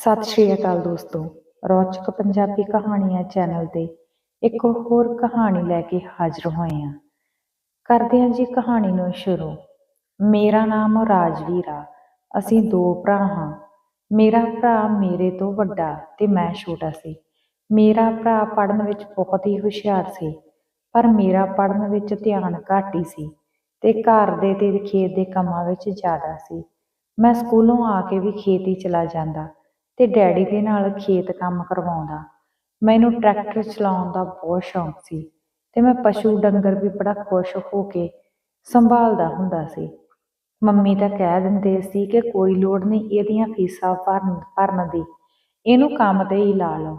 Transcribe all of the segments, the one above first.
ਸਤਿ ਸ਼੍ਰੀ ਅਕਾਲ ਦੋਸਤੋ। ਰੌਚਕ ਪੰਜਾਬੀ ਕਹਾਣੀਆਂ ਚੈਨਲ ਤੇ ਇੱਕ ਹੋਰ ਕਹਾਣੀ ਲੈ ਕੇ ਹਾਜ਼ਰ ਹੋਏ ਹਾਂ। ਕਰਦੇ ਹਾਂ ਜੀ ਕਹਾਣੀ ਨੂੰ ਸ਼ੁਰੂ। ਮੇਰਾ ਨਾਮ ਰਾਜਵੀਰ ਆ। ਅਸੀਂ ਦੋ ਭਰਾ ਹਾਂ। ਮੇਰਾ ਭਰਾ ਮੇਰੇ ਤੋਂ ਵੱਡਾ ਤੇ ਮੈਂ ਛੋਟਾ ਸੀ। ਮੇਰਾ ਭਰਾ ਪੜ੍ਹਨ ਵਿੱਚ ਬਹੁਤ ਹੀ ਹੁਸ਼ਿਆਰ ਸੀ, ਪਰ ਮੇਰਾ ਪੜ੍ਹਨ ਵਿੱਚ ਧਿਆਨ ਘੱਟ ਹੀ ਸੀ ਤੇ ਘਰ ਦੇ ਤੇ ਖੇਤ ਦੇ ਕੰਮਾਂ ਵਿੱਚ ਜ਼ਿਆਦਾ ਸੀ। ਮੈਂ ਸਕੂਲੋਂ ਆ ਕੇ ਵੀ ਖੇਤੀ ਚਲਾ ਜਾਂਦਾ। ਤੇ ਡੈਡੀ ਦੇ ਨਾਲ ਖੇਤ ਕੰਮ ਕਰਵਾਉਂਦਾ। ਮੈਨੂੰ ਟਰੈਕਟਰ ਚਲਾਉਣ ਦਾ ਬਹੁਤ ਸ਼ੌਂਕ ਸੀ ਤੇ ਮੈਂ ਪਸ਼ੂ ਡੰਗਰ ਵੀ ਬੜਾ ਖੁਸ਼ ਹੋ ਕੇ ਸੰਭਾਲਦਾ ਹੁੰਦਾ ਸੀ। ਮੰਮੀ ਤਾਂ ਕਹਿ ਦਿੰਦੇ ਸੀ ਕਿ ਕੋਈ ਲੋੜ ਨਹੀਂ ਇਹਦੀਆਂ ਫੀਸਾਂ ਭਰਨ ਭਰਨ ਦੀ। ਇਹਨੂੰ ਕੰਮ ਤੇ ਹੀ ਲਾ ਲਓ।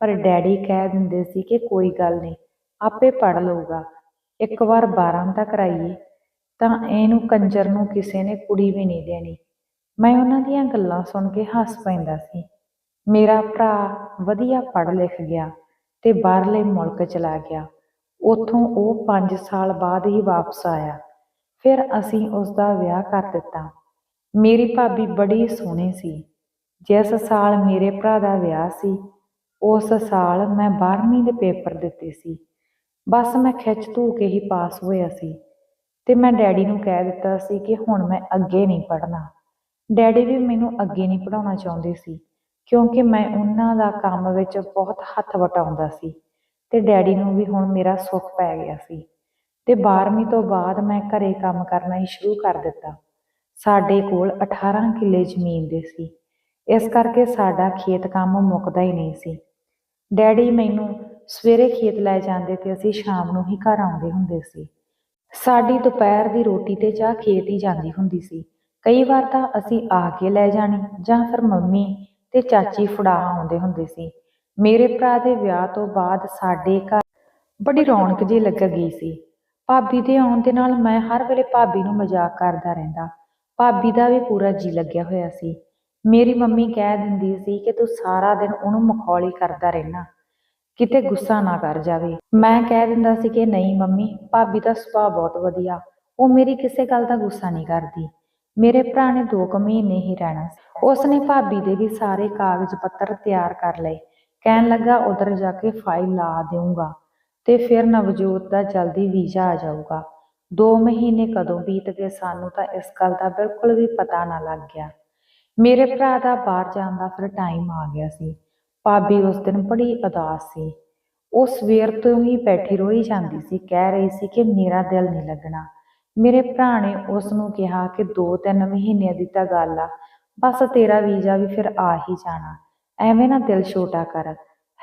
ਪਰ ਡੈਡੀ ਕਹਿ ਦਿੰਦੇ ਸੀ ਕਿ ਕੋਈ ਗੱਲ ਨਹੀਂ ਆਪੇ ਪੜ ਲਊਗਾ। ਇੱਕ ਵਾਰ 12 ਦਾ ਕਰਾਈਏ ਤਾਂ ਇਹਨੂੰ ਕੰਜਰ ਨੂੰ ਕਿਸੇ ਨੇ ਕੁੜੀ ਵੀ ਨਹੀਂ ਦੇਣੀ। ਮੈਂ ਉਹਨਾਂ ਦੀਆਂ ਗੱਲਾਂ ਸੁਣ ਕੇ ਹੱਸ ਪੈਂਦਾ ਸੀ। ਮੇਰਾ ਭਰਾ ਵਧੀਆ ਪੜ੍ਹ ਲਿਖ ਗਿਆ ਤੇ ਬਾਹਰਲੇ ਮੁਲਕ ਚਲਾ ਗਿਆ। ਉੱਥੋਂ ਉਹ 5 ਸਾਲ ਬਾਅਦ ਹੀ ਵਾਪਸ ਆਇਆ। ਫਿਰ ਅਸੀਂ ਉਸ ਦਾ ਵਿਆਹ ਕਰ ਦਿੱਤਾ। ਮੇਰੀ ਭਾਬੀ ਬੜੀ ਸੋਹਣੀ ਸੀ। ਜਿਸ ਸਾਲ ਮੇਰੇ ਭਰਾ ਦਾ ਵਿਆਹ ਸੀ, ਉਸ ਸਾਲ ਮੈਂ 12ਵੀਂ ਦੇ ਪੇਪਰ ਦਿੱਤੇ ਸੀ। ਬਸ ਮੈਂ ਖਿੱਚ ਧੂ ਕੇ ਹੀ ਪਾਸ ਹੋਇਆ ਸੀ ਤੇ ਮੈਂ ਡੈਡੀ ਨੂੰ ਕਹਿ ਦਿੱਤਾ ਸੀ ਕਿ ਹੁਣ ਮੈਂ ਅੱਗੇ ਨਹੀਂ ਪੜ੍ਹਨਾ। ਡੈਡੀ ਵੀ ਮੈਨੂੰ ਅੱਗੇ ਨਹੀਂ ਪੜਾਉਣਾ ਚਾਹੁੰਦੇ ਸੀ, ਕਿਉਂਕਿ ਮੈਂ ਉਹਨਾਂ ਦਾ ਕੰਮ ਵਿੱਚ ਬਹੁਤ ਹੱਥ ਵਟਾਉਂਦਾ ਸੀ ਤੇ ਡੈਡੀ ਨੂੰ ਵੀ ਹੁਣ ਮੇਰਾ ਸੁੱਖ ਪੈ ਗਿਆ ਸੀ। ਤੇ 12ਵੀਂ ਤੋਂ ਬਾਅਦ ਮੈਂ ਘਰੇ ਕੰਮ ਕਰਨਾ ਹੀ ਸ਼ੁਰੂ ਕਰ ਦਿੱਤਾ। ਸਾਡੇ ਕੋਲ 18 ਕਿੱਲੇ ਜ਼ਮੀਨ ਦੇ ਸੀ। ਇਸ ਕਰਕੇ ਸਾਡਾ ਖੇਤ ਕੰਮ ਮੁੱਕਦਾ ਹੀ ਨਹੀਂ ਸੀ। ਡੈਡੀ ਮੈਨੂੰ ਸਵੇਰੇ ਖੇਤ ਲੈ ਜਾਂਦੇ ਤੇ ਅਸੀਂ ਸ਼ਾਮ ਨੂੰ ਹੀ ਘਰ ਆਉਂਦੇ ਹੁੰਦੇ ਸੀ। ਸਾਡੀ ਦੁਪਹਿਰ ਦੀ ਰੋਟੀ ਤੇ ਚਾਹ ਖੇਤ ਹੀ ਜਾਂਦੀ ਹੁੰਦੀ ਸੀ। ਕਈ ਵਾਰ ਤਾਂ ਅਸੀਂ ਆ ਕੇ ਲੈ ਜਾਣੀ ਜਾਂ ਫਿਰ ਮੰਮੀ ਤੇ ਚਾਚੀ ਫੜਾ ਆਉਂਦੇ ਹੁੰਦੇ ਸੀ। ਮੇਰੇ ਭਰਾ ਦੇ ਵਿਆਹ ਤੋਂ ਬਾਅਦ ਸਾਡੇ ਘਰ ਬੜੀ ਰੌਣਕ ਜਿਹੀ ਲੱਗ ਗਈ ਸੀ। ਭਾਬੀ ਦੇ ਆਉਣ ਦੇ ਨਾਲ ਮੈਂ ਹਰ ਵੇਲੇ ਭਾਬੀ ਨੂੰ ਮਜ਼ਾਕ ਕਰਦਾ ਰਹਿੰਦਾ। ਭਾਬੀ ਦਾ ਵੀ ਪੂਰਾ ਜੀ ਲੱਗਿਆ ਹੋਇਆ ਸੀ। ਮੇਰੀ ਮੰਮੀ ਕਹਿ ਦਿੰਦੀ ਸੀ ਕਿ ਤੂੰ ਸਾਰਾ ਦਿਨ ਉਹਨੂੰ ਮਖੌਲੀ ਕਰਦਾ ਰਹਿਣਾ। ਕਿਤੇ ਗੁੱਸਾ ਨਾ ਕਰ ਜਾਵੇ। ਮੈਂ ਕਹਿ ਦਿੰਦਾ ਸੀ ਕਿ ਨਹੀਂ ਮੰਮੀ, ਭਾਬੀ ਦਾ ਸੁਭਾਅ ਬਹੁਤ ਵਧੀਆ। ਉਹ ਮੇਰੀ ਕਿਸੇ ਗੱਲ ਦਾ ਗੁੱਸਾ ਨਹੀਂ ਕਰਦੀ। ਮੇਰੇ ਭਰਾ ਨੇ 2 ਕੁ ਮਹੀਨੇ ਹੀ ਰਹਿਣਾ ਸੀ। ਉਸ ਨੇ ਭਾਬੀ ਦੇ ਵੀ ਸਾਰੇ ਕਾਗਜ਼ ਪੱਤਰ ਤਿਆਰ ਕਰ ਲਏ। ਕਹਿਣ ਲੱਗਾ, ਉਧਰ ਜਾ ਕੇ ਫਾਈਲ ਲਾ ਦੇਵਾਂਗਾ ਤੇ ਫਿਰ ਨਵਜੋਤ ਦਾ ਜਲਦੀ ਵੀਜ਼ਾ ਆ ਜਾਊਗਾ। 2 ਮਹੀਨੇ ਕਦੋਂ ਬੀਤ ਗਏ ਸਾਨੂੰ ਤਾਂ ਇਸ ਗੱਲ ਦਾ ਬਿਲਕੁਲ ਵੀ ਪਤਾ ਨਾ ਲੱਗ ਗਿਆ। ਮੇਰੇ ਭਰਾ ਦਾ ਬਾਹਰ ਜਾਣ ਦਾ ਫਿਰ ਟਾਈਮ ਆ ਗਿਆ ਸੀ। ਭਾਬੀ ਉਸ ਦਿਨ ਬੜੀ ਉਦਾਸ ਸੀ। ਉਹ ਸਵੇਰ ਤੋਂ ਹੀ ਬੈਠੀ ਰੋਈ ਜਾਂਦੀ ਸੀ। ਕਹਿ ਰਹੀ ਸੀ ਕਿ ਮੇਰਾ ਦਿਲ ਨਹੀਂ ਲੱਗਣਾ। ਮੇਰੇ ਭਰਾ ਨੇ ਉਸ ਨੂੰ ਕਿਹਾ ਕਿ 2-3 ਮਹੀਨਿਆਂ ਦੀ ਤਾਂ ਗੱਲ ਆ, ਬਸ ਤੇਰਾ ਵੀਜ਼ਾ ਵੀ ਫਿਰ ਆ ਹੀ ਜਾਣਾ। ਐਵੇਂ ਨਾ ਦਿਲ ਛੋਟਾ ਕਰ।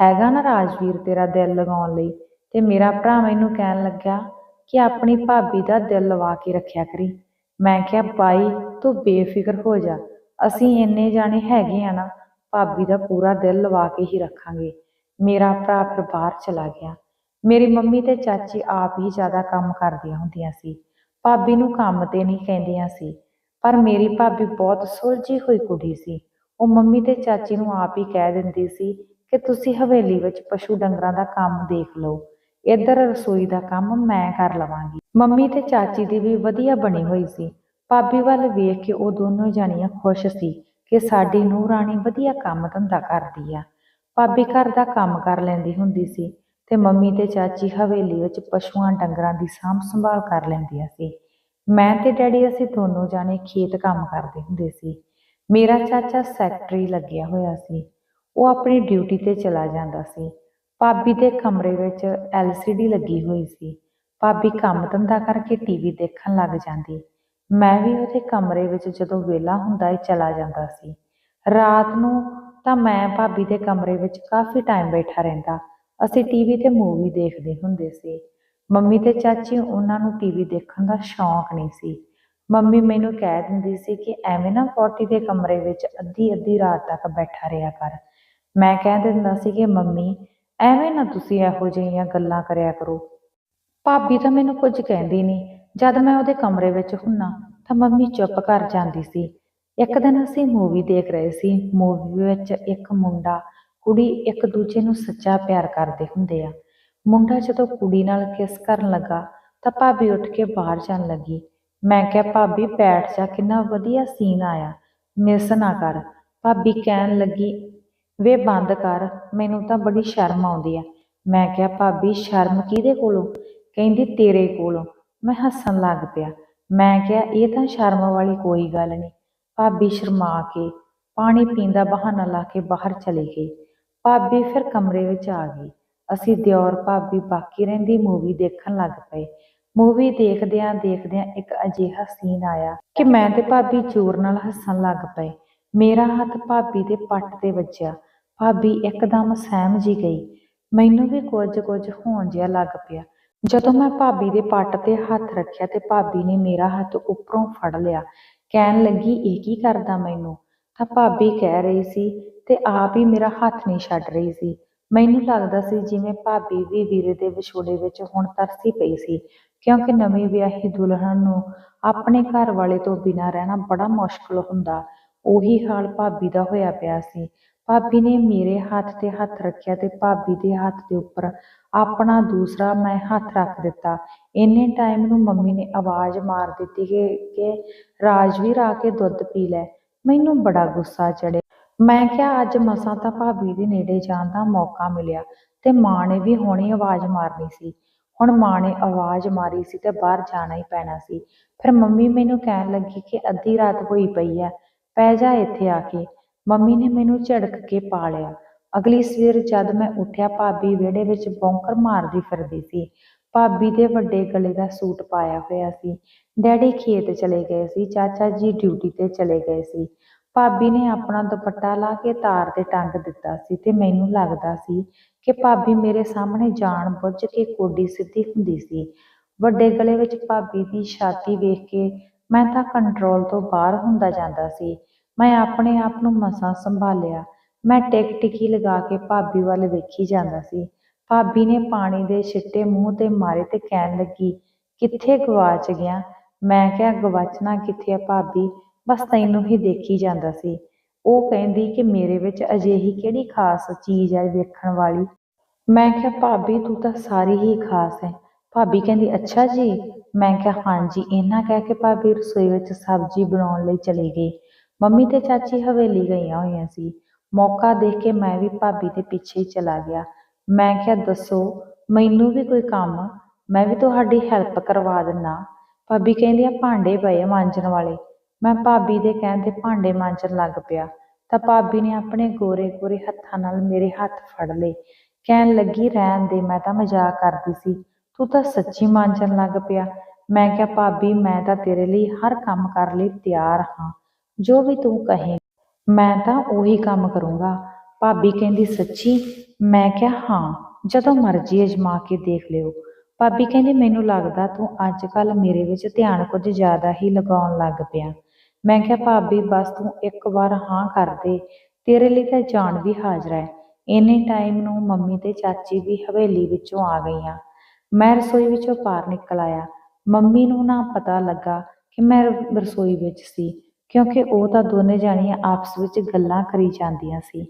ਹੈਗਾ ਨਾ ਰਾਜਵੀਰ ਤੇਰਾ ਦਿਲ ਲਗਾਉਣ ਲਈ? ਤੇ ਮੇਰਾ ਭਰਾ ਮੈਨੂੰ ਕਹਿਣ ਲੱਗਾ ਕਿ ਆਪਣੀ ਭਾਬੀ ਦਾ ਦਿਲ ਲਵਾ ਕੇ ਰੱਖਿਆ ਕਰੀ। ਮੈਂ ਕਿਹਾ, ਬਾਈ, ਤੂੰ ਬੇਫਿਕਰ ਹੋ ਜਾ। ਅਸੀਂ ਇੰਨੇ ਜਾਣੇ ਹੈਗੇ ਆ ਨਾ, ਭਾਬੀ ਦਾ ਪੂਰਾ ਦਿਲ ਲਵਾ ਕੇ ਹੀ ਰੱਖਾਂਗੇ। ਮੇਰਾ ਭਰਾ ਫਿਰ ਬਾਹਰ ਚਲਾ ਗਿਆ। ਮੇਰੀ ਮੰਮੀ ਤੇ ਚਾਚੀ ਆਪ ਹੀ ਜ਼ਿਆਦਾ ਕੰਮ ਕਰਦੀਆਂ ਹੁੰਦੀਆਂ ਸੀ। ਭਾਬੀ ਨੂੰ ਕੰਮ ਤੇ ਨਹੀਂ ਕਹਿੰਦੀਆਂ ਸੀ, ਪਰ ਮੇਰੀ ਭਾਬੀ ਬਹੁਤ ਸੁਲਝੀ ਹੋਈ ਕੁੜੀ ਸੀ। ਉਹ ਮੰਮੀ ਤੇ ਚਾਚੀ ਨੂੰ ਆਪ ਹੀ ਕਹਿ ਦਿੰਦੀ ਸੀ ਕਿ ਤੁਸੀਂ ਹਵੇਲੀ ਵਿੱਚ ਪਸ਼ੂ ਡੰਗਰਾਂ ਦਾ ਕੰਮ ਦੇਖ ਲਓ। ਇੱਧਰ ਰਸੋਈ ਦਾ ਕੰਮ ਮੈਂ ਕਰ ਲਵਾਂਗੀ। ਮੰਮੀ ਤੇ ਚਾਚੀ ਦੀ ਵੀ ਵਧੀਆ ਬਣੀ ਹੋਈ ਸੀ। ਭਾਬੀ ਵੱਲ ਵੇਖ ਕੇ ਉਹ ਦੋਨੋਂ ਜਾਣੀਆਂ ਖੁਸ਼ ਸੀ ਕਿ ਸਾਡੀ ਨੂੰਹ ਰਾਣੀ ਵਧੀਆ ਕੰਮ ਧੰਦਾ ਕਰਦੀ ਆ। ਭਾਬੀ ਘਰ ਦਾ ਕੰਮ ਕਰ ਲੈਂਦੀ ਹੁੰਦੀ ਸੀ। ਤੇ ਮੰਮੀ ਤੇ ਚਾਚੀ ਹਵੇਲੀ ਵਿੱਚ ਪਸ਼ੂਆਂ ਡੰਗਰਾਂ ਦੀ ਸਾਂਭ ਸੰਭਾਲ ਕਰ ਲੈਂਦੀਆਂ ਸੀ। ਮੈਂ ਤੇ ਡੈਡੀ ਅਸੀਂ ਦੋਨੋਂ ਜਾਣੇ ਖੇਤ ਕੰਮ ਕਰਦੇ ਹੁੰਦੇ ਸੀ। ਮੇਰਾ ਚਾਚਾ ਸੈਕਟਰੀ ਲੱਗਿਆ ਹੋਇਆ ਸੀ। ਉਹ ਆਪਣੀ ਡਿਊਟੀ ਤੇ ਚਲਾ ਜਾਂਦਾ ਸੀ। ਭਾਬੀ ਦੇ ਕਮਰੇ ਵਿੱਚ ਐਲਸੀਡੀ ਲੱਗੀ ਹੋਈ ਸੀ। ਭਾਬੀ ਕੰਮ ਧੰਦਾ ਕਰਕੇ ਟੀਵੀ ਦੇਖਣ ਲੱਗ ਜਾਂਦੀ। ਮੈਂ ਵੀ ਉਹਦੇ ਕਮਰੇ ਵਿੱਚ ਜਦੋਂ ਵਿਹਲਾ ਹੁੰਦਾ ਏ ਚਲਾ ਜਾਂਦਾ ਸੀ। ਰਾਤ ਨੂੰ ਤਾਂ ਮੈਂ ਭਾਬੀ ਦੇ ਕਮਰੇ ਵਿੱਚ ਕਾਫੀ ਟਾਈਮ ਬੈਠਾ ਰਹਿੰਦਾ। ਅਸੀਂ ਟੀਵੀ ਤੇ ਮੂਵੀ ਦੇਖਦੇ ਹੁੰਦੇ ਸੀ। ਮੰਮੀ ਤੇ ਚਾਚੀ ਉਹਨਾਂ ਨੂੰ ਟੀਵੀ ਦੇਖਣ ਦਾ ਸ਼ੌਂਕ ਨਹੀਂ ਸੀ। ਮੰਮੀ ਮੈਨੂੰ ਕਹਿ ਦਿੰਦੀ ਸੀ ਕਿ ਐਵੇਂ ਨਾ ਪੋਟੀ ਦੇ ਕਮਰੇ ਵਿੱਚ ਅੱਧੀ ਅੱਧੀ ਰਾਤ ਤੱਕ ਬੈਠਾ ਰਿਹਾ ਕਰ। ਮੈਂ ਕਹਿ ਦਿੰਦਾ ਸੀ ਕਿ ਮੰਮੀ, ਐਵੇਂ ਨਾ ਤੁਸੀਂ ਇਹੋ ਜਿਹੀਆਂ ਗੱਲਾਂ ਕਰਿਆ ਕਰੋ। ਭਾਬੀ ਤਾਂ ਮੈਨੂੰ ਕੁਝ ਕਹਿੰਦੀ ਨਹੀਂ। ਜਦ ਮੈਂ ਉਹਦੇ ਕਮਰੇ ਵਿੱਚ ਹੁੰਨਾ ਤਾਂ ਮੰਮੀ ਚੁੱਪ ਕਰ ਜਾਂਦੀ ਸੀ। ਇੱਕ ਦਿਨ ਅਸੀਂ ਮੂਵੀ ਦੇਖ ਰਹੇ ਸੀ। ਮੂਵੀ ਵਿੱਚ ਇੱਕ ਮੁੰਡਾ ਕੁੜੀ ਇੱਕ ਦੂਜੇ ਨੂੰ ਸੱਚਾ ਪਿਆਰ ਕਰਦੇ ਹੁੰਦੇ ਆ। ਮੁੰਡਾ ਜਦੋਂ ਕੁੜੀ ਨਾਲ ਕਿਸ ਕਰਨ ਲੱਗਾ, ਤਾਂ ਭਾਬੀ ਉੱਠ ਕੇ ਬਾਹਰ ਜਾਣ ਲੱਗੀ। ਮੈਂ ਕਿਹਾ, ਭਾਬੀ, ਬੈਠ ਜਾ, ਕਿੰਨਾ ਵਧੀਆ ਸੀਨ ਆਇਆ। ਮਿਸ ਨਾ ਕਰ। ਭਾਬੀ ਕਹਿਣ ਲੱਗੀ, ਵੇ, ਬੰਦ ਕਰ, ਮੈਨੂੰ ਤਾਂ ਬੜੀ ਸ਼ਰਮ ਆਉਂਦੀ ਆ। ਮੈਂ ਕਿਹਾ, ਭਾਬੀ, ਸ਼ਰਮ ਕਿਹਦੇ ਕੋਲੋਂ? ਕਹਿੰਦੀ, ਤੇਰੇ ਕੋਲੋਂ। ਮੈਂ ਹੱਸਣ ਲੱਗ ਪਿਆ। ਮੈਂ ਕਿਹਾ, ਇਹ ਤਾਂ ਸ਼ਰਮ ਵਾਲੀ ਕੋਈ ਗੱਲ ਨਹੀਂ। ਭਾਬੀ ਸ਼ਰਮਾ ਕੇ ਪਾਣੀ ਪੀਂਦਾ ਬਹਾਨਾ ਲਾ ਕੇ ਬਾਹਰ ਚਲੀ ਗਈ ਭਾਬੀ ਫਿਰ ਕਮਰੇ ਵਿੱਚ ਆ ਗਈ। ਅਸੀਂ ਦਿਓਰ ਭਾਬੀ ਬਾਕੀ ਰਹਿੰਦੀ ਮੂਵੀ ਦੇਖਣ ਲੱਗ ਪਏ। ਮੂਵੀ ਦੇਖਦਿਆਂ ਦੇਖਦਿਆਂ ਇੱਕ ਅਜਿਹਾ ਸੀਨ ਆਇਆ ਕਿ ਮੈਂ ਤੇ ਭਾਬੀ ਜ਼ੋਰ ਨਾਲ ਹੱਸਣ ਲੱਗ ਪਏ। ਮੇਰਾ ਹੱਥ ਭਾਬੀ ਦੇ ਪੱਟ ਤੇ ਵੱਜਿਆ। ਭਾਬੀ ਇੱਕਦਮ ਸਹਿਮ ਜੀ ਗਈ। ਮੈਨੂੰ ਵੀ ਕੁਝ ਕੁਝ ਹੋਣ ਜਿਹਾ ਲੱਗ ਪਿਆ। ਜਦੋਂ ਮੈਂ ਭਾਬੀ ਦੇ ਪੱਟ ਤੇ ਹੱਥ ਰੱਖਿਆ ਤੇ ਭਾਬੀ ਨੇ ਮੇਰਾ ਹੱਥ ਉੱਪਰੋਂ ਫੜ ਲਿਆ। ਕਹਿਣ ਲੱਗੀ, ਇਹ ਕੀ ਕਰਦਾ ਮੈਨੂੰ? ਤਾਂ ਭਾਬੀ ਕਹਿ ਰਹੀ ਸੀ ਤੇ ਆਪ ਹੀ ਮੇਰਾ ਹੱਥ ਨਹੀਂ ਛੱਡ ਰਹੀ ਸੀ। ਮੈਨੂੰ ਲੱਗਦਾ ਸੀ ਜਿਵੇਂ ਭਾਬੀ ਵੀ ਵੀਰੇ ਦੇ ਵਿਛੋੜੇ ਵਿੱਚ ਹੁਣ ਤਰਸੀ ਪਈ ਸੀ, ਕਿਉਂਕਿ ਨਵੀਂ ਵਿਆਹੀ ਦੁਲਹਨ ਨੂੰ ਆਪਣੇ ਘਰ ਵਾਲੇ ਤੋਂ ਬਿਨਾਂ ਰਹਿਣਾ ਬੜਾ ਮੁਸ਼ਕਲ ਹੁੰਦਾ। ਉਹੀ ਹਾਲ ਭਾਬੀ ਦਾ ਹੋਇਆ ਪਿਆ ਸੀ। ਭਾਬੀ ਨੇ ਮੇਰੇ ਹੱਥ ਤੇ ਹੱਥ ਰੱਖਿਆ ਤੇ ਭਾਬੀ ਦੇ ਹੱਥ ਦੇ ਉੱਪਰ ਆਪਣਾ ਦੂਸਰਾ ਮੈਂ ਹੱਥ ਰੱਖ ਦਿੱਤਾ। ਇੰਨੇ ਟਾਈਮ ਨੂੰ ਮੰਮੀ ਨੇ ਆਵਾਜ਼ ਮਾਰ ਦਿੱਤੀ ਕਿ ਕਿ ਰਾਜਵੀਰ ਆ ਕੇ ਦੁੱਧ ਪੀ ਲੈ। ਮੈਨੂੰ ਬੜਾ ਗੁੱਸਾ ਚੜਿਆ ਮੈਂ ਕਿਹਾ, ਅੱਜ ਮਸਾਂ ਤਾਂ ਭਾਬੀ ਦੇ ਨੇੜੇ ਜਾਣ ਦਾ ਮੌਕਾ ਮਿਲਿਆ ਤੇ ਮਾਂ ਨੇ ਵੀ ਹੁਣੇ ਆਵਾਜ਼ ਮਾਰਨੀ ਸੀ। ਹੁਣ ਮਾਂ ਨੇ ਆਵਾਜ਼ ਮਾਰੀ ਸੀ ਤੇ ਬਾਹਰ ਜਾਣਾ ਹੀ ਪੈਣਾ ਸੀ। ਫਿਰ ਮੰਮੀ ਮੈਨੂੰ ਕਹਿਣ ਲੱਗੀ ਕਿ ਅੱਧੀ ਰਾਤ ਹੋਈ ਪਈ ਹੈ, ਪੈ ਜਾ ਇੱਥੇ ਆ ਕੇ। ਮੰਮੀ ਨੇ ਮੈਨੂੰ ਝੜਕ ਕੇ ਪਾ ਲਿਆ ਅਗਲੀ ਸਵੇਰ ਜਦ ਮੈਂ ਉੱਠਿਆ, ਭਾਬੀ ਵਿਹੜੇ ਵਿੱਚ ਬੌਂਕਰ ਮਾਰਦੀ ਫਿਰਦੀ ਸੀ। ਭਾਬੀ ਦੇ ਵੱਡੇ ਗਲੇ ਦਾ ਸੂਟ ਪਾਇਆ ਹੋਇਆ ਸੀ। ਡੈਡੀ ਖੇਤ ਚਲੇ ਗਏ ਸੀ, ਚਾਚਾ ਜੀ ਡਿਊਟੀ ਤੇ ਚਲੇ ਗਏ ਸੀ। ਭਾਬੀ ਨੇ ਆਪਣਾ ਦੁਪੱਟਾ ਲਾ ਕੇ ਤਾਰ ਤੇ ਟੰਗ ਦਿੱਤਾ ਸੀ ਤੇ ਮੈਨੂੰ ਲੱਗਦਾ ਸੀ ਕਿ ਭਾਬੀ ਮੇਰੇ ਸਾਹਮਣੇ ਜਾਣ ਬੁੱਝ ਕੇ ਕੋਡੀ ਸਿੱਧੀ ਹੁੰਦੀ ਸੀ। ਵੱਡੇ ਗਲੇ ਵਿੱਚ ਭਾਬੀ ਦੀ ਛਾਤੀ ਵੇਖ ਕੇ ਮੈਂ ਤਾਂ ਕੰਟਰੋਲ ਤੋਂ ਬਾਹਰ ਹੁੰਦਾ ਜਾਂਦਾ ਸੀ। ਮੈਂ ਆਪਣੇ ਆਪ ਨੂੰ ਮਸਾਂ ਸੰਭਾਲਿਆ। ਮੈਂ ਟਿਕ ਟਿਕੀ ਲਗਾ ਕੇ ਭਾਬੀ ਵੱਲ ਵੇਖੀ ਜਾਂਦਾ ਸੀ। ਭਾਬੀ ਨੇ ਪਾਣੀ ਦੇ ਛਿੱਟੇ ਮੂੰਹ ਤੇ ਮਾਰੇ ਤੇ ਕਹਿਣ ਲੱਗੀ, ਕਿੱਥੇ ਗਵਾਚ ਗਿਆ? ਮੈਂ ਕਿਹਾ ਗਵਾਚਣਾ ਕਿੱਥੇ ਆ ਭਾਬੀ? ਬਸ ਤੈਨੂੰ ਹੀ ਦੇਖੀ ਜਾਂਦਾ ਸੀ। ਉਹ ਕਹਿੰਦੀ ਕਿ ਮੇਰੇ ਵਿੱਚ ਅਜਿਹੀ ਕਿਹੜੀ ਖਾਸ ਚੀਜ਼ ਹੈ ਵੇਖਣ ਵਾਲੀ? ਮੈਂ ਕਿਹਾ, ਭਾਬੀ, ਤੂੰ ਤਾਂ ਸਾਰੀ ਹੀ ਖਾਸ ਹੈ ਭਾਬੀ ਕਹਿੰਦੀ, ਅੱਛਾ ਜੀ। ਮੈਂ ਕਿਹਾ, ਹਾਂਜੀ। ਇਹਨਾਂ ਕਹਿ ਕੇ ਭਾਬੀ ਰਸੋਈ ਵਿੱਚ ਸਬਜ਼ੀ ਬਣਾਉਣ ਲਈ ਚਲੀ ਗਈ। ਮੰਮੀ ਤੇ ਚਾਚੀ ਹਵੇਲੀ ਗਈਆਂ ਹੋਈਆਂ ਸੀ। ਮੌਕਾ ਦੇਖ ਕੇ ਮੈਂ ਵੀ ਭਾਬੀ ਦੇ ਪਿੱਛੇ ਹੀ ਚਲਾ ਗਿਆ। ਮੈਂ ਕਿਹਾ, ਦੱਸੋ, ਮੈਨੂੰ ਵੀ ਕੋਈ ਕੰਮ ਮੈਂ ਵੀ ਤੁਹਾਡੀ ਹੈਲਪ ਕਰਵਾ ਦਿੰਨਾ। ਭਾਬੀ ਕਹਿੰਦੀ ਆ, ਭਾਂਡੇ ਪਏ ਆ ਮਾਂਜਣ ਵਾਲੇ। ਮੈਂ ਭਾਬੀ ਦੇ ਕਹਿਣ ਤੇ ਭਾਂਡੇ ਮਾਂਜਣ ਲੱਗ ਪਿਆ। ਤਾਂ ਭਾਬੀ ਨੇ ਆਪਣੇ ਗੋਰੇ ਗੋਰੇ ਹੱਥਾਂ ਨਾਲ ਮੇਰੇ ਹੱਥ ਫੜ ਲਏ। ਕਹਿਣ ਲੱਗੀ, ਰਹਿਣ ਦੇ, ਮੈਂ ਤਾਂ ਮਜ਼ਾਕ ਕਰਦੀ ਸੀ। ਤੂੰ ਤਾਂ ਸੱਚੀ ਮਾਂਜਣ ਲੱਗ ਪਿਆ। ਮੈਂ ਕਿਹਾ, ਭਾਬੀ, ਮੈਂ ਤਾਂ ਤੇਰੇ ਲਈ ਹਰ ਕੰਮ ਕਰਨ ਲਈ ਤਿਆਰ ਹਾਂ। ਜੋ ਵੀ ਤੂੰ ਕਹੇ ਮੈਂ ਤਾਂ ਉਹੀ ਕੰਮ ਕਰੂੰਗਾ। ਭਾਬੀ ਕਹਿੰਦੀ, ਸੱਚੀ? ਮੈਂ ਕਿਹਾ, ਹਾਂ। ਜਦੋਂ ਮਰਜ਼ੀ ਅਜਮਾ ਕੇ ਦੇਖ ਲਿਓ। ਭਾਬੀ ਕਹਿੰਦੀ, ਮੈਨੂੰ ਲੱਗਦਾ ਤੂੰ ਅੱਜ ਕੱਲ ਮੇਰੇ ਵਿੱਚ ਧਿਆਨ ਕੁਝ ਜ਼ਿਆਦਾ ਹੀ ਲਗਾਉਣ ਲੱਗ ਪਿਆ। ਮੈਂ ਕਿਹਾ, ਭਾਬੀ, ਬਸ ਤੂੰ ਇੱਕ ਵਾਰ ਹਾਂ ਕਰ ਦੇ। ਤੇਰੇ ਲਈ ਤਾਂ ਜਾਨ ਵੀ ਹਾਜ਼ਰ ਹੈ। ਇੰਨੇ ਟਾਈਮ ਨੂੰ ਮੰਮੀ ਤੇ ਚਾਚੀ ਵੀ ਹਵੇਲੀ ਵਿੱਚੋਂ ਆ ਗਈਆਂ। ਮੈਂ ਰਸੋਈ ਵਿੱਚੋਂ ਬਾਹਰ ਨਿਕਲ ਆਇਆ। ਮੰਮੀ ਨੂੰ ਨਾ ਪਤਾ ਲੱਗਾ ਕਿ ਮੈਂ ਰਸੋਈ ਵਿੱਚ ਸੀ, ਕਿਉਂਕਿ ਉਹ ਤਾਂ ਦੋਨੇ ਜਾਣੀਆਂ ਆਪਸ ਵਿੱਚ ਗੱਲਾਂ ਕਰੀ ਜਾਂਦੀਆਂ ਸੀ।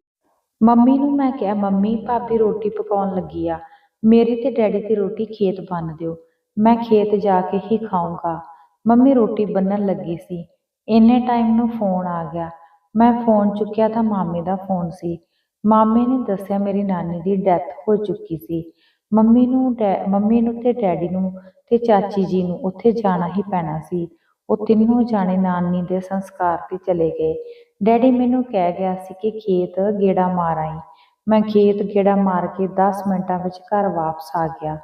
ਮੰਮੀ ਨੂੰ ਮੈਂ ਕਿਹਾ, ਮੰਮੀ, ਭਾਬੀ ਰੋਟੀ ਪਕਾਉਣ ਲੱਗੀ ਆ। ਮੇਰੀ ਤੇ ਡੈਡੀ ਦੀ ਰੋਟੀ ਖੇਤ ਬੰਨ ਦਿਓ। ਮੈਂ ਖੇਤ ਜਾ ਕੇ ਹੀ ਖਾਊਂਗਾ। ਮੰਮੀ ਰੋਟੀ ਬੰਨਣ ਲੱਗੀ ਸੀ। ਇੰਨੇ ਟਾਈਮ ਨੂੰ ਫੋਨ ਆ ਗਿਆ। ਮੈਂ ਫੋਨ ਚੁੱਕਿਆ ਤਾਂ ਮਾਮੇ ਦਾ ਫੋਨ ਸੀ। ਮਾਮੇ ਨੇ ਦੱਸਿਆ ਮੇਰੀ ਨਾਨੀ ਦੀ ਡੈਥ ਹੋ ਚੁੱਕੀ ਸੀ। ਮੰਮੀ ਨੂੰ ਡੈ- ਮੰਮੀ ਨੂੰ ਤੇ ਡੈਡੀ ਨੂੰ ਤੇ ਚਾਚੀ ਜੀ ਨੂੰ ਉੱਥੇ ਜਾਣਾ ਹੀ ਪੈਣਾ ਸੀ। ਉਹ ਤਿੰਨੋਂ ਜਾਣੇ ਨਾਨੀ ਦੇ ਸੰਸਕਾਰ ਤੇ ਚਲੇ ਗਏ। ਡੈਡੀ ਮੈਨੂੰ ਕਹਿ ਗਿਆ ਸੀ ਕਿ ਖੇਤ ਗੇੜਾ ਮਾਰ ਆਈ। ਮੈਂ ਖੇਤ ਗੇੜਾ ਮਾਰ ਕੇ 10 ਮਿੰਟਾਂ ਵਿੱਚ ਘਰ ਵਾਪਸ ਆ ਗਿਆ,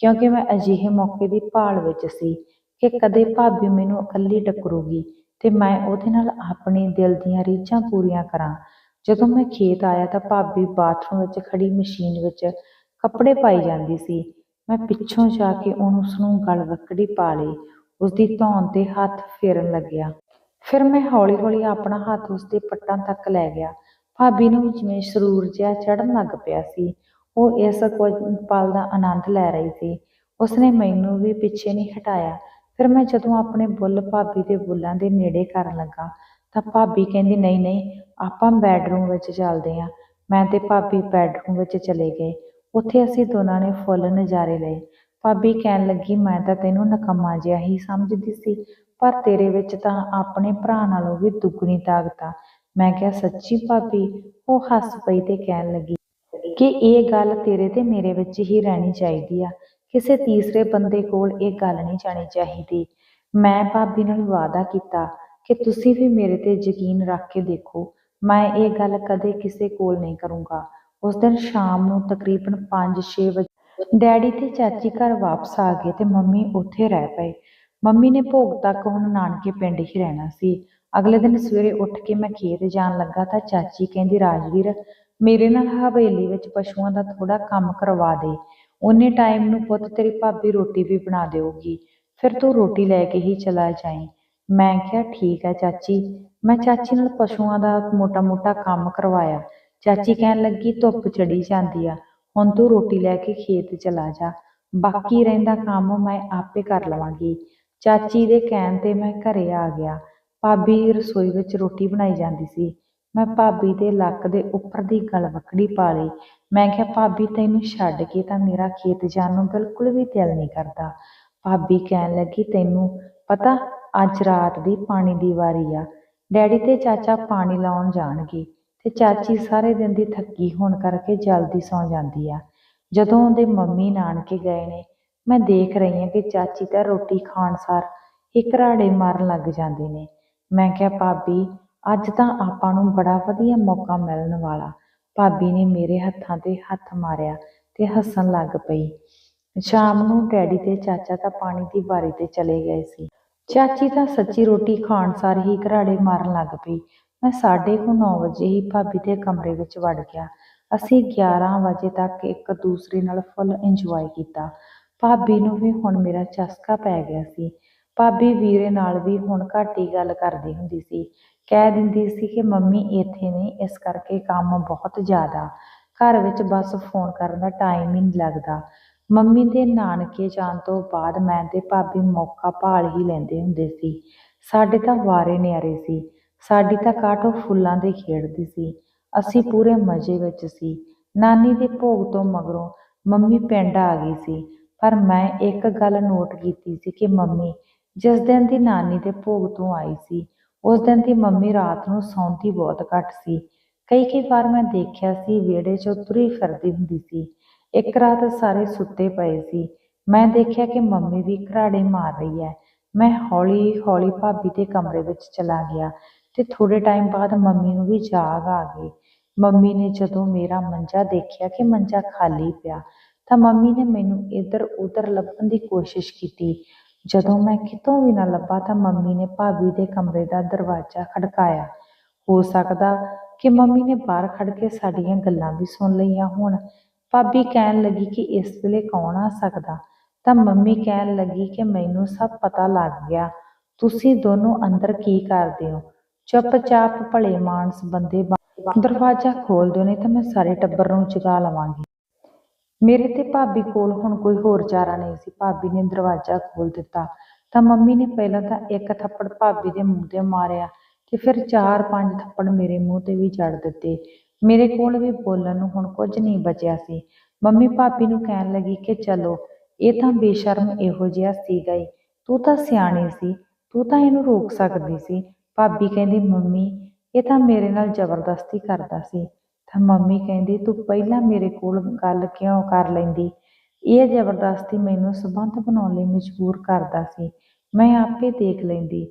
ਕਿਉਂਕਿ ਮੈਂ ਅਜਿਹੇ ਮੌਕੇ ਦੀ ਭਾਲ ਵਿੱਚ ਸੀ ਕਿ ਕਦੇ ਭਾਬੀ ਮੈਨੂੰ ਇਕੱਲੀ ਟੱਕਰੂਗੀ ਤੇ ਮੈਂ ਉਹਦੇ ਨਾਲ ਆਪਣੇ ਦਿਲ ਦੀਆਂ ਰੀਝਾਂ ਪੂਰੀਆਂ ਕਰਾਂ। ਜਦੋਂ ਮੈਂ ਖੇਤ ਆਇਆ ਤਾਂ ਭਾਬੀ ਬਾਥਰੂਮ ਵਿੱਚ ਖੜੀ ਮਸ਼ੀਨ ਵਿੱਚ ਕੱਪੜੇ ਪਾਈ ਜਾਂਦੀ ਸੀ। ਮੈਂ ਪਿੱਛੋਂ ਜਾ ਕੇ ਉਹਨੂੰ ਉਸ ਨੂੰ ਗਲ ਵੱਕੜੀ ਪਾ ਲਈ, ਉਸਦੀ ਧੌਣ ਤੇ ਹੱਥ ਫੇਰਨ ਲੱਗਿਆ। ਫਿਰ ਮੈਂ ਹੌਲੀ-ਹੌਲੀ ਆਪਣਾ ਹੱਥ ਉਸਦੇ ਪੱਟਾਂ ਤੱਕ ਲੈ ਗਿਆ। ਭਾਬੀ ਨੂੰ ਜਿਵੇਂ ਸਰੂਰ ਜਿਹਾ ਚੜਨ ਲੱਗ ਪਿਆ ਸੀ। ਉਹ ਇਸ ਕੁਝ ਪਲ ਦਾ ਆਨੰਦ ਲੈ ਰਹੀ ਸੀ। ਉਸਨੇ ਮੈਨੂੰ ਵੀ ਪਿੱਛੇ ਨਹੀਂ ਹਟਾਇਆ। ਫਿਰ ਮੈਂ ਜਦੋਂ ਆਪਣੇ ਬੁੱਲ ਭਾਬੀ ਦੇ ਬੁੱਲਾਂ ਦੇ ਨੇੜੇ ਕਰਨ ਲੱਗਾ, ਤਾਂ ਭਾਬੀ ਕਹਿੰਦੀ, ਨਹੀਂ ਨਹੀਂ, ਆਪਾਂ ਬੈਡਰੂਮ ਵਿੱਚ ਚੱਲਦੇ ਹਾਂ ਮੈਂ ਤੇ ਭਾਬੀ ਬੈਡਰੂਮ ਵਿੱਚ ਚਲੇ ਗਏ। ਉੱਥੇ ਅਸੀਂ ਦੋਨਾਂ ਨੇ ਫੁੱਲ ਨਜ਼ਾਰੇ ਲਏ। ਭਾਬੀ ਕਹਿਣ ਲੱਗੀ, ਮੈਂ ਤਾਂ ਤੈਨੂੰ ਨਕਮਾ ਜਿਹਾ ਹੀ ਸਮਝਦੀ ਸੀ, ਪਰ ਤੇਰੇ ਵਿੱਚ ਤਾਂ ਆਪਣੇ ਭਰਾ ਨਾਲੋਂ ਵੀ ਦੁੱਗਣੀ ਤਾਕਤ ਆ। ਮੈਂ ਕਿਹਾ, ਸੱਚੀ ਭਾਬੀ, ਉਹ ਹੱਸ ਪਈ ਤੇ ਕਹਿਣ ਲੱਗੀ ਕਿ ਇਹ ਗੱਲ ਤੇਰੇ ਤੇ ਮੇਰੇ ਵਿੱਚ ਹੀ ਰਹਿਣੀ ਚਾਹੀਦੀ ਆ। ਕਿਸੇ ਤੀਸਰੇ ਬੰਦੇ ਕੋਲ ਇਹ ਗੱਲ ਨਹੀਂ ਜਾਣੀ ਚਾਹੀਦੀ। ਮੈਂ ਭਾਬੀ ਨਾਲ ਵਾਅਦਾ ਕੀਤਾ ਕਿ ਤੁਸੀਂ ਵੀ ਮੇਰੇ ਤੇ ਯਕੀਨ ਰੱਖ ਕੇ ਦੇਖੋ। ਮੈਂ ਇਹ ਗੱਲ ਕਦੇ ਕਿਸੇ ਕੋਲ ਨਹੀਂ ਕਰੂੰਗਾ। ਉਸ ਦਿਨ ਸ਼ਾਮ ਨੂੰ ਤਕਰੀਬਨ 5-6 ਵਜੇ ਡੈਡੀ ਤੇ ਚਾਚੀ ਘਰ ਵਾਪਸ ਆ ਗਏ ਤੇ ਮੰਮੀ ਉੱਥੇ ਰਹਿ ਪਏ। ਮੰਮੀ ਨੇ ਭੋਗ ਤੱਕ ਹੁਣ ਨਾਨਕੇ ਪਿੰਡ ਹੀ ਰਹਿਣਾ ਸੀ। ਅਗਲੇ ਦਿਨ ਸਵੇਰੇ ਉੱਠ ਕੇ ਮੈਂ ਖੇਤ ਜਾਣ ਲੱਗਾ ਤਾਂ ਚਾਚੀ ਕਹਿੰਦੀ, ਰਾਜਵੀਰ, ਮੇਰੇ ਨਾਲ ਹਵੇਲੀ ਵਿੱਚ ਪਸ਼ੂਆਂ ਦਾ ਥੋੜਾ ਕੰਮ ਕਰਵਾ ਦੇ। ਉਹਨੇ ਟਾਈਮ ਨੂੰ ਪੁੱਤ, ਤੇਰੀ ਭਾਬੀ ਰੋਟੀ ਵੀ ਬਣਾ ਦੇਊਗੀ। ਫਿਰ ਤੂੰ ਰੋਟੀ ਲੈ ਕੇ ਹੀ ਚਲਾ ਜਾਈਂ। ਮੈਂ ਕਿਹਾ, ਠੀਕ ਹੈ ਚਾਚੀ। ਮੈਂ ਚਾਚੀ ਨਾਲ ਪਸ਼ੂਆਂ ਦਾ ਮੋਟਾ-ਮੋਟਾ ਕੰਮ ਕਰਵਾਇਆ। ਚਾਚੀ ਕਹਿਣ ਲੱਗੀ, ਧੁੱਪ ਚੜੀ ਜਾਂਦੀ ਆ। ਹੁਣ ਤੂੰ ਰੋਟੀ ਲੈ ਕੇ ਖੇਤ ਚਲਾ ਜਾ। ਬਾਕੀ ਰਹਿੰਦਾ ਕੰਮ ਮੈਂ ਆਪੇ ਕਰ ਲਵਾਂਗੀ। ਚਾਚੀ ਦੇ ਕਹਿਣ ਤੇ ਮੈਂ ਘਰੇ ਆ ਗਿਆ। ਭਾਬੀ ਰਸੋਈ ਵਿੱਚ ਰੋਟੀ ਬਣਾਈ ਜਾਂਦੀ ਸੀ। ਮੈਂ ਭਾਬੀ ਦੇ ਲੱਕ ਦੇ ਉੱਪਰ ਦੀ ਗਲਵਕੜੀ ਪਾ ਲਈ। ਮੈਂ ਕਿਹਾ, ਭਾਬੀ, ਤੈਨੂੰ ਛੱਡ ਕੇ ਤਾਂ ਮੇਰਾ ਖੇਤ ਜਾਣ ਨੂੰ ਬਿਲਕੁਲ ਵੀ ਦਿਲ ਨਹੀਂ ਕਰਦਾ। ਭਾਬੀ ਕਹਿਣ ਲੱਗੀ, ਤੈਨੂੰ ਪਤਾ, ਅੱਜ ਰਾਤ ਦੀ ਪਾਣੀ ਦੀ ਵਾਰੀ ਆ। ਡੈਡੀ ਤੇ ਚਾਚਾ ਪਾਣੀ ਲਾਉਣ ਜਾਣਗੇ ਤੇ ਚਾਚੀ ਸਾਰੇ ਦਿਨ ਦੀ ਥੱਕੀ ਹੋਣ ਕਰਕੇ ਜਲਦੀ ਸੌਂ ਜਾਂਦੀ ਆ। ਜਦੋਂ ਉਹਦੇ ਮੰਮੀ ਨਾਨਕੇ ਗਏ ਨੇ, ਮੈਂ ਦੇਖ ਰਹੀ ਹਾਂ ਕਿ ਚਾਚੀ ਤਾਂ ਰੋਟੀ ਖਾਣ ਸਾਰ ਇੱਕ ਰਾੜੇ ਮਾਰਨ ਲੱਗ ਜਾਂਦੇ ਨੇ। ਮੈਂ ਕਿਹਾ, ਭਾਬੀ, ਅੱਜ ਤਾਂ ਆਪਾਂ ਨੂੰ ਬੜਾ ਵਧੀਆ ਮੌਕਾ ਮਿਲਣ ਵਾਲਾ। ਭਾਬੀ ਨੇ ਮੇਰੇ ਹੱਥਾਂ ਤੇ ਹੱਥ ਮਾਰਿਆ ਤੇ ਹੱਸਣ ਲੱਗ ਪਈ। ਸ਼ਾਮ ਨੂੰ ਡੈਡੀ ਤੇ ਚਾਚਾ ਤਾਂ ਪਾਣੀ ਦੀ ਵਾਰੀ ਤੇ ਚਲੇ ਗਏ ਸੀ। ਚਾਚੀ ਤਾਂ ਸੱਚੀ ਰੋਟੀ ਖਾਣ ਸਾਰ ਹੀ ਘਰਾੜੇ ਮਾਰਨ ਲੱਗ ਪਈ। ਮੈਂ ਸਾਢੇ ਕੁ ਨੌ ਵਜੇ ਹੀ ਭਾਬੀ ਦੇ ਕਮਰੇ ਵਿੱਚ ਵੜ ਗਿਆ। ਅਸੀਂ 11 ਵਜੇ ਤੱਕ ਇੱਕ ਦੂਸਰੇ ਨਾਲ ਫੁੱਲ ਇੰਜੋਏ ਕੀਤਾ। ਭਾਬੀ ਨੂੰ ਵੀ ਹੁਣ ਮੇਰਾ ਚਸਕਾ ਪੈ ਗਿਆ ਸੀ। ਭਾਬੀ ਵੀਰੇ ਨਾਲ ਵੀ ਹੁਣ ਘੱਟ ਹੀ ਗੱਲ ਕਰਦੀ ਹੁੰਦੀ ਸੀ। ਕਹਿ ਦਿੰਦੀ ਸੀ ਕਿ ਮੰਮੀ ਇੱਥੇ ਨਹੀਂ ਇਸ ਕਰਕੇ ਕੰਮ ਬਹੁਤ ਜ਼ਿਆਦਾ। ਘਰ ਵਿੱਚ ਬਸ ਫੋਨ ਕਰਨ ਦਾ ਟਾਈਮ ਹੀ ਨਹੀਂ ਲੱਗਦਾ। ਮੰਮੀ ਦੇ ਨਾਨਕੇ ਜਾਣ ਤੋਂ ਬਾਅਦ ਮੈਂ ਤੇ ਭਾਬੀ ਮੌਕਾ ਭਾਲ ਹੀ ਲੈਂਦੇ ਹੁੰਦੇ ਸੀ। ਸਾਡੇ ਤਾਂ ਵਾਰੇ ਨਿਆਰੇ ਸੀ। ਸਾਡੀ ਤਾਂ ਕਾਟੋ ਫੁੱਲਾਂ ਦੇ ਖੇਡਦੀ ਸੀ। ਅਸੀਂ ਪੂਰੇ ਮਜ਼ੇ ਵਿੱਚ ਸੀ। ਨਾਨੀ ਦੇ ਭੋਗ ਤੋਂ ਮਗਰੋਂ ਮੰਮੀ ਪਿੰਡ ਆ ਗਈ ਸੀ। ਪਰ ਮੈਂ ਇੱਕ ਗੱਲ ਨੋਟ ਕੀਤੀ ਸੀ ਕਿ ਮੰਮੀ ਜਿਸ ਦਿਨ ਦੀ ਨਾਨੀ ਦੇ ਭੋਗ ਤੋਂ ਆਈ ਸੀ, ਉਸ ਦਿਨ ਦੀ ਮੰਮੀ ਰਾਤ ਨੂੰ ਸੌਂਦੀ ਬਹੁਤ ਘੱਟ ਸੀ। ਕਈ ਕਈ ਵਾਰ ਮੈਂ ਦੇਖਿਆ ਸੀ ਵਿਹੜੇ 'ਚੋਂ ਤੁਰੀ ਫਿਰਦੀ ਹੁੰਦੀ ਸੀ। ਇੱਕ ਰਾਤ ਸਾਰੇ ਸੁੱਤੇ ਪਏ ਸੀ। ਮੈਂ ਦੇਖਿਆ ਕਿ ਮੰਮੀ ਵੀ ਘਰਾੜੇ ਮਾਰ ਰਹੀ ਹੈ। ਮੈਂ ਹੌਲੀ ਹੌਲੀ ਭਾਬੀ ਦੇ ਕਮਰੇ ਵਿੱਚ ਚਲਾ ਗਿਆ ਤੇ ਥੋੜੇ ਟਾਈਮ ਬਾਅਦ ਮੰਮੀ ਨੂੰ ਵੀ ਜਾਗ ਆ ਗਈ। ਮੰਮੀ ਨੇ ਜਦੋਂ ਮੇਰਾ ਮੰਜਾ ਦੇਖਿਆ ਕਿ ਮੰਜਾ ਖਾਲੀ ਪਿਆ, ਤਾਂ ਮੰਮੀ ਨੇ ਮੈਨੂੰ ਇੱਧਰ ਉੱਧਰ ਲੱਭਣ ਦੀ ਕੋਸ਼ਿਸ਼ ਕੀਤੀ। ਜਦੋਂ ਮੈਂ ਕਿਤੋਂ ਵੀ ਨਾ ਲੱਭਾ ਤਾਂ ਮੰਮੀ ਨੇ ਭਾਬੀ ਦੇ ਕਮਰੇ ਦਾ ਦਰਵਾਜ਼ਾ ਖੜਕਾਇਆ। ਹੋ ਸਕਦਾ ਕਿ ਮੰਮੀ ਨੇ ਬਾਹਰ ਖੜ ਕੇ ਸਾਡੀਆਂ ਗੱਲਾਂ ਵੀ ਸੁਣ ਲਈਆਂ ਹੋਣ। ਭਾਬੀ ਕਹਿਣ ਲੱਗੀ ਕਿ ਇਸ ਵੇਲੇ ਕੌਣ ਆ ਸਕਦਾ? ਤਾਂ ਮੰਮੀ ਕਹਿਣ ਲੱਗੀ ਕਿ ਮੈਨੂੰ ਸਭ ਪਤਾ ਲੱਗ ਗਿਆ। ਤੁਸੀਂ ਦੋਨੋਂ ਅੰਦਰ ਕੀ ਕਰਦੇ ਹੋ? ਚੁੱਪਚਾਪ ਭਲੇ ਮਾਨਸ ਬੰਦੇ ਦਰਵਾਜ਼ਾ ਖੋਲ ਦਿਓ ਨਹੀਂ ਤਾਂ ਮੈਂ ਸਾਰੇ ਟੱਬਰ ਨੂੰ ਜਗਾ ਲਵਾਂਗੀ। ਮੇਰੇ ਤੇ ਭਾਬੀ ਕੋਲ ਹੁਣ ਕੋਈ ਹੋਰ ਚਾਰਾ ਨਹੀਂ ਸੀ। ਭਾਬੀ ਨੇ ਦਰਵਾਜ਼ਾ ਖੋਲ ਦਿੱਤਾ। ਤਾਂ ਮੰਮੀ ਨੇ ਪਹਿਲਾਂ ਤਾਂ ਇੱਕ ਥੱਪੜ ਭਾਬੀ ਦੇ ਮੂੰਹ ਤੇ ਮਾਰਿਆ ਤੇ ਫਿਰ ਚਾਰ ਪੰਜ ਥੱਪੜ ਮੇਰੇ ਮੂੰਹ ਤੇ ਵੀ ਜੜ ਦਿੱਤੇ। ਮੇਰੇ ਕੋਲ ਵੀ ਬੋਲਣ ਨੂੰ ਹੁਣ ਕੁਝ ਨਹੀਂ ਬਚਿਆ ਸੀ। ਮੰਮੀ ਭਾਬੀ ਨੂੰ ਕਹਿਣ ਲੱਗੀ ਕਿ ਚਲੋ, ਇਹ ਤਾਂ ਬੇਸ਼ਰਮ ਇਹੋ ਜਿਹਾ ਸੀਗਾ ਹੀ ਤੂੰ ਤਾਂ ਸਿਆਣੀ ਸੀ, ਤੂੰ ਤਾਂ ਇਹਨੂੰ ਰੋਕ ਸਕਦੀ ਸੀ। ਭਾਬੀ ਕਹਿੰਦੀ, ਮੰਮੀ, ਇਹ ਤਾਂ ਮੇਰੇ ਨਾਲ ਜ਼ਬਰਦਸਤੀ ਕਰਦਾ ਸੀ। ਤਾਂ ਮੰਮੀ ਕਹਿੰਦੀ, ਤੂੰ ਪਹਿਲਾਂ ਮੇਰੇ ਕੋਲ ਗੱਲ ਕਿਉਂ ਕਰ ਲੈਂਦੀ? ਇਹ ਜ਼ਬਰਦਸਤੀ ਮੈਨੂੰ ਸਬੰਧ ਬਣਾਉਣ ਲਈ ਮਜਬੂਰ ਕਰਦਾ ਸੀ। ਮੈਂ ਆਪੇ ਦੇਖ ਲੈਂਦੀ,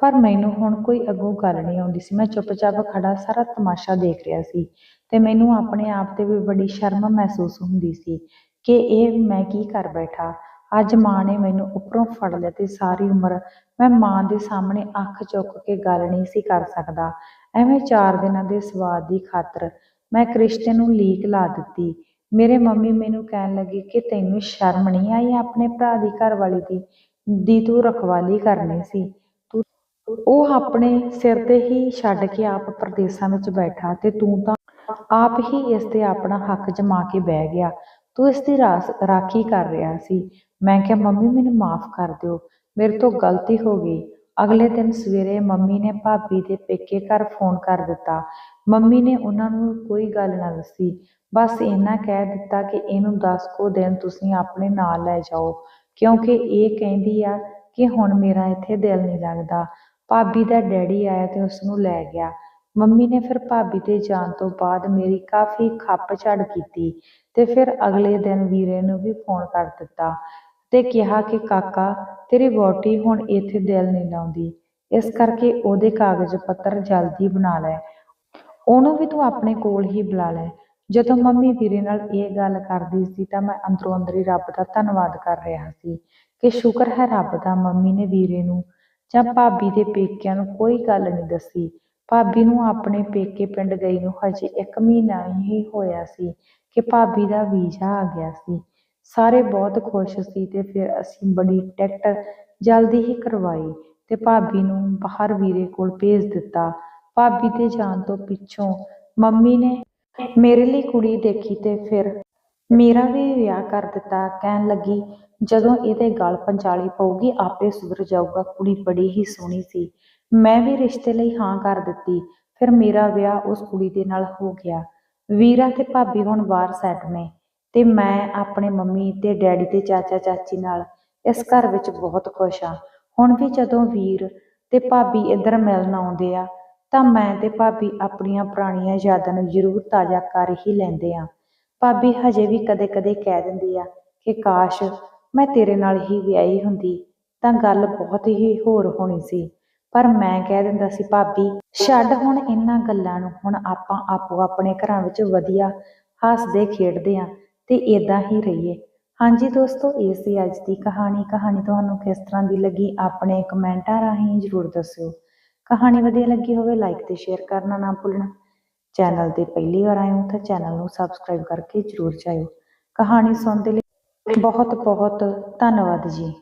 ਪਰ- ਮੈਨੂੰ ਹੁਣ ਕੋਈ ਅੱਗੋਂ ਗੱਲ ਨਹੀਂ ਆਉਂਦੀ ਸੀ। ਮੈਂ ਚੁੱਪਚਾਪ ਖੜਾ ਸਾਰਾ ਤਮਾਸ਼ਾ ਦੇਖ ਰਿਹਾ ਸੀ ਤੇ ਮੈਨੂੰ ਆਪਣੇ ਆਪ ਤੇ ਵੀ ਬੜੀ ਸ਼ਰਮ ਮਹਿਸੂਸ ਹੁੰਦੀ ਸੀ ਕਿ ਇਹ ਮੈਂ ਕੀ ਕਰ ਬੈਠਾ। ਅੱਜ ਮਾਂ ਨੇ ਮੈਨੂੰ ਉੱਪਰੋਂ ਫੜ ਲਿਆ ਤੇ ਸਾਰੀ ਉਮਰ ਮੈਂ ਮਾਂ ਦੇ ਸਾਹਮਣੇ ਅੱਖ ਚੁੱਕ ਕੇ ਗੱਲ ਨਹੀਂ ਸੀ ਕਰ ਸਕਦਾ। ਐਵੇਂ ਚਾਰ ਦਿਨਾਂ ਦੇ ਸਵਾਦ ਦੀ ਖਾਤਰ ਮੈਂ ਕ੍ਰਿਸ਼ਤੇ ਨੂੰ ਲੀਕ ਲਾ ਦਿੱਤੀ। ਮੇਰੇ ਮੰਮੀ ਮੈਨੂੰ ਕਹਿਣ ਲੱਗੀ ਕਿ ਤੈਨੂੰ ਸ਼ਰਮ ਨਹੀਂ ਆਈ ਆਪਣੇ ਭਰਾ ਦੀ ਘਰਵਾਲੀ ਦੀ ਦੀ ਤੂੰ ਰਖਵਾਲੀ ਕਰਨੀ ਸੀ। ਉਹ ਆਪਣੇ ਸਿਰ ਤੇ ਹੀ ਛੱਡ ਕੇ ਆਪ ਪ੍ਰਦੇਸਾਂ ਵਿੱਚ ਬੈਠਾ ਤੇ ਤੂੰ ਤਾਂ ਆਪ ਹੀ ਇਸ ਤੇ ਆਪਣਾ ਹੱਕ ਜਮਾ ਕੇ ਬਹਿ ਗਿਆ। ਤੂੰ ਇਸ ਦੀ ਰਾਸ, ਰਾਖੀ ਕਰ ਰਿਹਾ ਸੀ। ਮੈਂ ਕਿਹਾ, ਮੰਮੀ, ਮੈਨੂੰ ਮਾਫ ਕਰ ਦਿਓ। ਮੇਰੇ ਤੋਂ ਗਲਤੀ ਹੋ ਗਈ। ਅਗਲੇ ਦਿਨ ਸਵੇਰੇ ਮੰਮੀ ਨੇ ਭਾਬੀ ਦੇ ਪੇਕੇ ਘਰ ਫੋਨ ਕਰ ਦਿੱਤਾ। ਮੰਮੀ ਨੇ ਉਹਨਾਂ ਨੂੰ ਕੋਈ ਗੱਲ ਨਾ ਦੱਸੀ। ਬਸ ਇੰਨਾ ਕਹਿ ਦਿੱਤਾ ਕਿ ਇਹਨੂੰ 10 ਕੁ ਦਿਨ ਤੁਸੀਂ ਆਪਣੇ ਨਾਲ ਲੈ ਜਾਓ। ਕਿਉਂਕਿ ਇਹ ਕਹਿੰਦੀ ਆ ਕਿ ਹੁਣ ਮੇਰਾ ਇੱਥੇ ਦਿਲ ਨਹੀਂ ਲੱਗਦਾ। ਭਾਬੀ ਦਾ ਡੈਡੀ ਆਇਆ ਤੇ ਉਸ ਨੂੰ ਲੈ ਗਿਆ। ਮੰਮੀ ਨੇ ਫਿਰ ਭਾਬੀ ਦੇ ਜਾਣ ਤੋਂ ਬਾਅਦ ਮੇਰੀ ਕਾਫੀ ਖੱਪ ਝੜ ਕੀਤੀ ਤੇ ਫਿਰ ਅਗਲੇ ਦਿਨ ਵੀਰੇ ਨੂੰ ਵੀ ਫੋਨ ਕਰ ਦਿੱਤਾ। ਤੇ ਕਿਹਾ ਕਿ, ਕਾਕਾ, ਤੇਰੀ ਵਹੁਟੀ ਹੁਣ ਇੱਥੇ ਦਿਲ ਨਹੀਂ ਲਾਉਂਦੀ। ਇਸ ਕਰਕੇ ਉਹਦੇ ਕਾਗਜ਼ ਪੱਤਰ ਜਲਦੀ ਬਣਾ ਲੈ। ਉਹਨੂੰ ਵੀ ਤੂੰ ਆਪਣੇ ਕੋਲ ਹੀ ਬੁਲਾ ਲੈ। ਜਦੋਂ ਮੰਮੀ ਵੀਰੇ ਨਾਲ ਇਹ ਗੱਲ ਕਰਦੀ ਸੀ ਤਾਂ ਮੈਂ ਅੰਦਰੋਂ ਅੰਦਰ ਹੀ ਰੱਬ ਦਾ ਧੰਨਵਾਦ ਕਰ ਰਿਹਾ ਸੀ ਕਿ ਸ਼ੁਕਰ ਹੈ ਰੱਬ ਦਾ ਮੰਮੀ ਨੇ ਵੀਰੇ ਨੂੰ ਜਾਂ ਭਾਬੀ ਦੇ ਪੇਕਿਆਂ ਨੂੰ ਕੋਈ ਗੱਲ ਨਹੀਂ ਦੱਸੀ। ਭਾਬੀ ਨੂੰ ਆਪਣੇ ਪੇਕੇ ਪਿੰਡ ਗਈ ਨੂੰ ਹਜੇ ਇੱਕ ਮਹੀਨਾ ਹੀ ਹੋਇਆ ਸੀ ਕਿ ਭਾਬੀ ਦਾ ਵੀਜ਼ਾ ਆ ਗਿਆ ਸੀ। ਸਾਰੇ ਬਹੁਤ ਖੁਸ਼ ਸੀ ਤੇ ਫਿਰ ਅਸੀਂ ਬੜੀ ਟਿਕਟ ਜਲਦੀ ਹੀ ਕਰਵਾਈ ਤੇ ਭਾਬੀ ਨੂੰ ਬਾਹਰ ਵੀਰੇ ਕੋਲ ਭੇਜ ਦਿੱਤਾ। ਭਾਬੀ ਦੇ ਜਾਣ ਤੋਂ ਪਿੱਛੋਂ ਮੰਮੀ ਨੇ ਮੇਰੇ ਲਈ ਕੁੜੀ ਦੇਖੀ ਤੇ ਫਿਰ ਮੇਰਾ ਵੀ ਵਿਆਹ ਕਰ ਦਿੱਤਾ। ਕਹਿਣ ਲੱਗੀ, ਜਦੋਂ ਇਹਦੇ ਗਲ ਪੰਚਾਲੀ ਪਊਗੀ, ਆਪੇ ਸੁਧਰ ਜਾਊਗਾ। ਕੁੜੀ ਬੜੀ ਹੀ ਸੋਹਣੀ ਸੀ। ਮੈਂ ਵੀ ਰਿਸ਼ਤੇ ਲਈ ਹਾਂ ਕਰ ਦਿੱਤੀ। ਫਿਰ ਮੇਰਾ ਵਿਆਹ ਉਸ ਕੁੜੀ ਦੇ ਨਾਲ ਹੋ ਗਿਆ। ਵੀਰਾ ਤੇ ਭਾਬੀ ਹੁਣ ਬਾਹਰ ਸੈੱਟ ਨੇ। ਤੇ ਮੈਂ ਆਪਣੇ ਮੰਮੀ ਤੇ ਡੈਡੀ ਤੇ ਚਾਚਾ ਚਾਚੀ ਨਾਲ ਇਸ ਘਰ ਵਿੱਚ ਬਹੁਤ ਖੁਸ਼ ਹਾਂ। ਹੁਣ ਵੀ ਜਦੋਂ ਵੀਰ ਤੇ ਭਾਬੀ ਇੱਧਰ ਮਿਲਣ ਆਉਂਦੇ ਆ, ਤਾਂ ਮੈਂ ਤੇ ਭਾਬੀ ਆਪਣੀਆਂ ਪੁਰਾਣੀਆਂ ਯਾਦਾਂ ਨੂੰ ਜ਼ਰੂਰ ਤਾਜ਼ਾ ਕਰ ਹੀ ਲੈਂਦੇ ਆ ਭਾਬੀ ਹਜੇ ਵੀ ਕਦੇ-ਕਦੇ ਕਹਿ ਦਿੰਦੀ ਆ ਕਿ, ਕਾਸ਼ ਮੈਂ ਤੇਰੇ ਨਾਲ ਹੀ ਵਿਆਹੀ ਹੁੰਦੀ, ਤਾਂ ਗੱਲ ਬਹੁਤ ਹੀ ਹੋਰ ਹੋਣੀ ਸੀ। ਪਰ ਮੈਂ ਕਹਿ ਦਿੰਦਾ ਸੀ, ਭਾਬੀ, ਛੱਡ ਹੁਣ ਇਹਨਾਂ ਗੱਲਾਂ ਨੂੰ। ਹੁਣ ਆਪਾਂ ਆਪੋ ਆਪਣੇ ਘਰਾਂ ਵਿੱਚ ਵਧੀਆ ਹੱਸਦੇ ਖੇਡਦੇ ਆ ਤੇ ਇਦਾਂ ਹੀ ਰਹੀਏ। ਹਾਂਜੀ ਦੋਸਤੋ, ਇਹ ਸੀ ਅੱਜ ਦੀ ਕਹਾਣੀ। ਕਹਾਣੀ ਤੁਹਾਨੂੰ ਕਿਸ ਤਰ੍ਹਾਂ ਦੀ ਲੱਗੀ, ਆਪਣੇ ਕਮੈਂਟਾਂ ਰਾਹੀਂ ਜ਼ਰੂਰ ਦੱਸਿਓ। ਕਹਾਣੀ ਵਧੀਆ ਲੱਗੀ ਹੋਵੇ, ਲਾਈਕ ਤੇ ਸ਼ੇਅਰ ਕਰਨਾ ਨਾ ਭੁੱਲਣਾ। ਚੈਨਲ ਤੇ ਪਹਿਲੀ ਵਾਰ ਆਏ ਹੋ ਤਾਂ ਚੈਨਲ ਨੂੰ ਸਬਸਕ੍ਰਾਈਬ ਕਰਕੇ ਜ਼ਰੂਰ ਜਾਇਓ। ਕਹਾਣੀ ਸੁਣਨ ਦੇ ਲਈ ਬਹੁਤ ਬਹੁਤ ਧੰਨਵਾਦ ਜੀ।